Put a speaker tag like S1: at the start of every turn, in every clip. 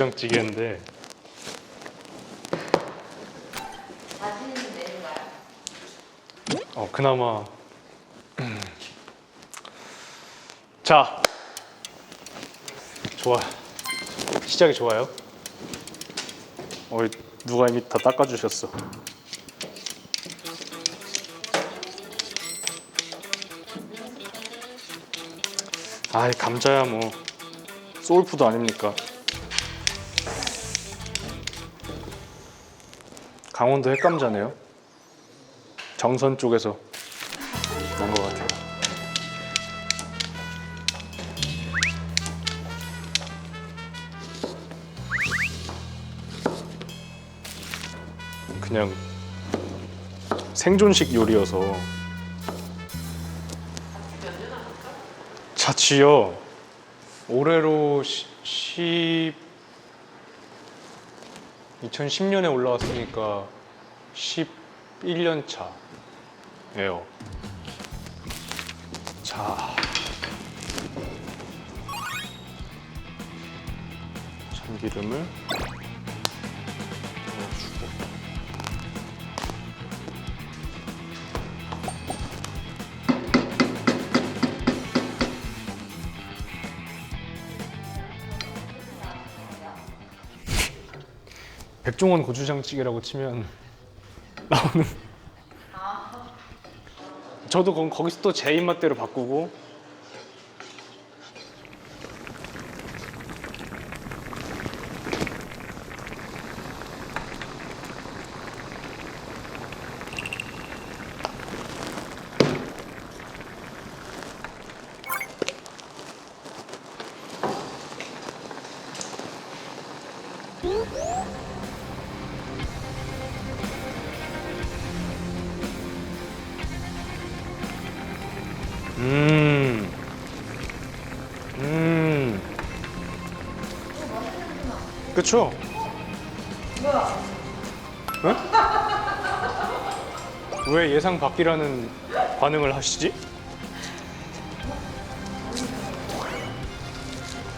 S1: 고추장찌개인데.
S2: 맛있는 메뉴가요?
S1: 어 그나마. 음. 자. 좋아. 시작이 좋아요. 어 누가 이미 다 닦아주셨어. 아이 감자야 뭐. 소울푸드 아닙니까 강원도 핵감자네요. 정선 쪽에서 난 것 같아요. 그냥 생존식 요리여서. 자취요. 올해로 10 2010년에 올라왔으니까 11년 차예요. 자, 참기름을 넣어주고 백종원 고추장찌개라고 치면 나오는 저도 거- 거기서 또 제 입맛대로 바꾸고 음. 그쵸?
S2: 뭐야?
S1: 왜 예상 밖이라는 반응을 하시지?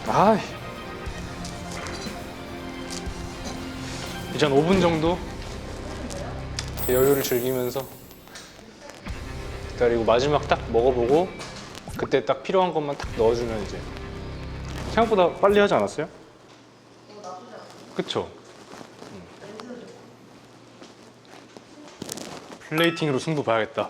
S1: 아, 이제 한 5분 정도 여유를 즐기면서 기다리고 마지막 딱 먹어보고 그때 딱 필요한 것만 딱 넣어주면 이제 생각보다 빨리 하지 않았어요? 그쵸? 플레이팅으로 승부 봐야겠다.